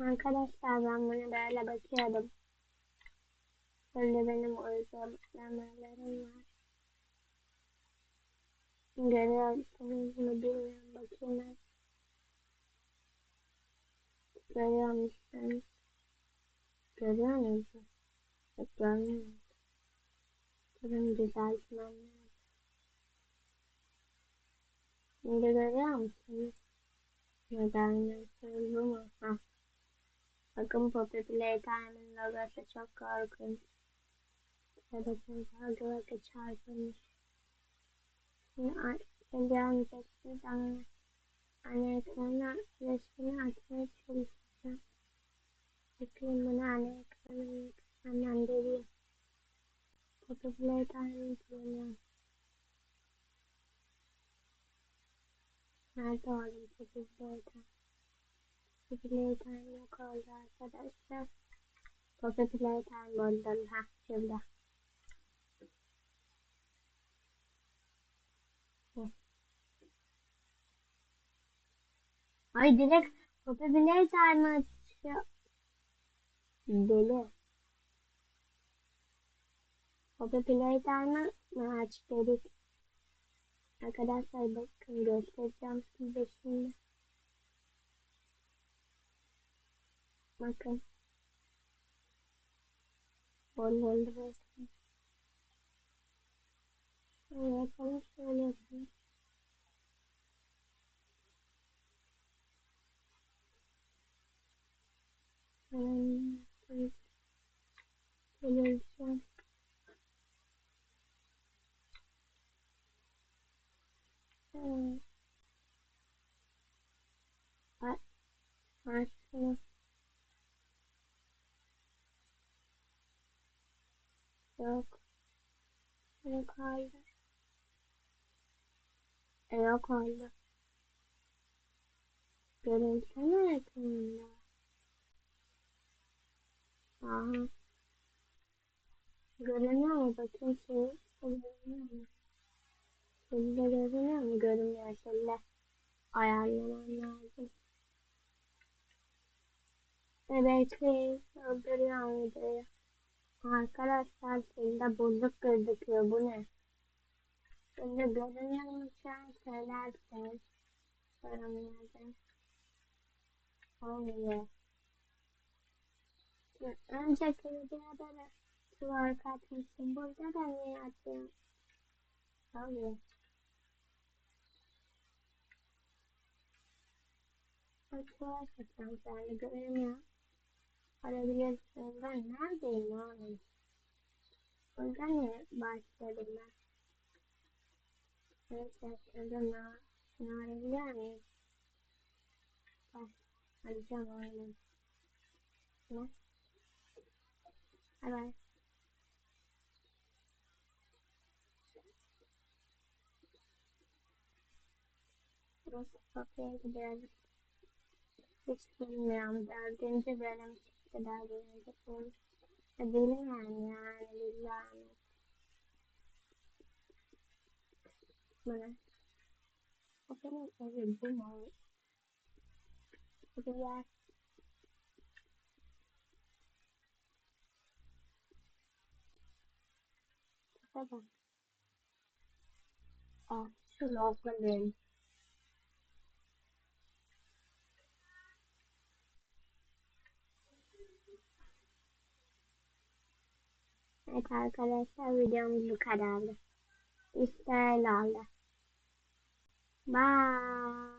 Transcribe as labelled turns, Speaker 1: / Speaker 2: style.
Speaker 1: Arkadaşlar ben bunu böyle bakıyordum. Böyle benim uygulamalarım var. Görüyorsunuz mu bilmiyorum bakayım ben. Görüyor musunuz? Görüyor musunuz? Yok görmüyorum. Durun düzeltmem lazım. Şimdi görüyor musunuz? Neden Welcome for people like I'm in love as a shock or cringe. I don't think I'll do like a child for me. India में शक्ति आने करना लक्ष्मी आत्मा छोड़ सकता इसलिए मना आने करना दे दिया तो पिछले टाइम छोड़ना हाँ तो और पिछले था Playtime yok oldu arkadaşlar. Playtime buldum. Ha şurada. Ay direkt Playtime açıyor. Deli. Mı aç dedik. Arkadaşlar bakın göstereceğim size şimdi. Okay. One world rest. Oh, I can't show anything. And please, please, please. Uh, I, I, I, yok. Yok oldu. E, yok. Görüntü mü yakınında? Aha. Görünüyor mu? Bakayım şey. Görünüyor mu? Şöyle görünüyor mu? Görünmüyor. Şöyle ayarlamam lazım. Bekleyin. Öldürüyor videoyu. Arkadaşlar şimdi bozuk gözüküyor. Bu ne? Şimdi görünüyor an? Söylerseniz. Sorumluyorum. Olmuyor. Önceki videoda da twerk atmışım. Burada da niye atıyorum? Oluyor. Twerk atacağım yani görünüyor. Arabilirsiniz. Ben neredeyim oğlum? Burada ne başladım ben? Evet, arkadaşlar. Şunu arayabiliyor muyum? Bak, arayacağım oğlum. Ne? Bye bye. Burası kapıya gidiyoruz. Hiç bilmiyorum. Dördüncü bölüm تداول الجفون سبيلا يعني للجانب mana ok nên em dùng cái màu ok da các bạn ờ xin lỗi quên liền Evet arkadaşlar videomuz bu kadardı. İşte öyle. Bye.